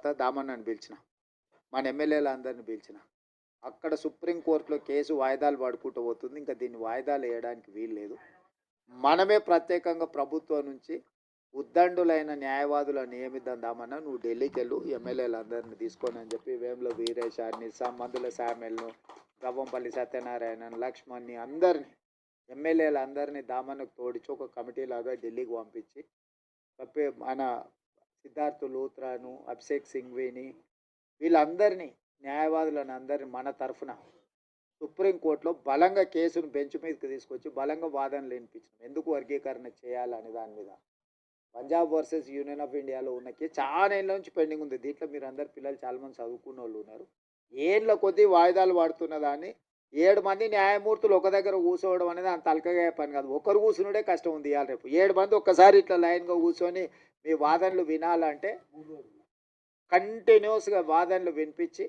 తర్వాత దామన్నని పిలిచిన. మన ఎమ్మెల్యేలు అందరిని పిలిచిన. అక్కడ సుప్రీంకోర్టులో కేసు వాయిదాలు పడుకుంటూ పోతుంది. ఇంకా దీన్ని వాయిదాలు వేయడానికి వీలు లేదు. మనమే ప్రత్యేకంగా ప్రభుత్వం నుంచి ఉద్దండులైన న్యాయవాదులను నియమిద్దాం నువ్వు ఢిల్లీకి వెళ్ళు ఎమ్మెల్యేలు అందరిని తీసుకొని అని చెప్పి వేముల వీరేశాన్ని సంబంధుల శామెల్ను గవ్వంపల్లి సత్యనారాయణ లక్ష్మణ్ని అందరిని ఎమ్మెల్యేలు అందరినీ దామన్నకు తోడిచి ఒక కమిటీ లాగా ఢిల్లీకి పంపించి తప్పే మన సిద్ధార్థ లూత్రాను అభిషేక్ సింగ్వేని వీళ్ళందరినీ న్యాయవాదులను అందరినీ మన తరఫున సుప్రీంకోర్టులో బలంగా కేసును బెంచ్ మీదకి తీసుకొచ్చి బలంగా వాదనలు వినిపించినాం ఎందుకు వర్గీకరణ చేయాలనే దాని మీద. పంజాబ్ వర్సెస్ యూనియన్ ఆఫ్ ఇండియాలో ఉన్న కేసు చాలా ఏళ్ళ నుంచి పెండింగ్ ఉంది. దీంట్లో మీరు అందరు పిల్లలు చాలామంది చదువుకున్న వాళ్ళు ఉన్నారు. ఏళ్ళ కొద్దీ వాయిదాలు పడుతున్న దాన్ని ఏడు మంది న్యాయమూర్తులు ఒక దగ్గర కూర్చోవడం అనేది అంత తలకగా పని కాదు. ఒకరు కూర్చునుడే కష్టం ఉంది ఇవాళ రేపు. ఏడు మంది ఒక్కసారి ఇట్లా లైన్గా కూర్చొని మీ వాదనలు వినాలంటే కంటిన్యూస్గా వాదనలు వినిపించి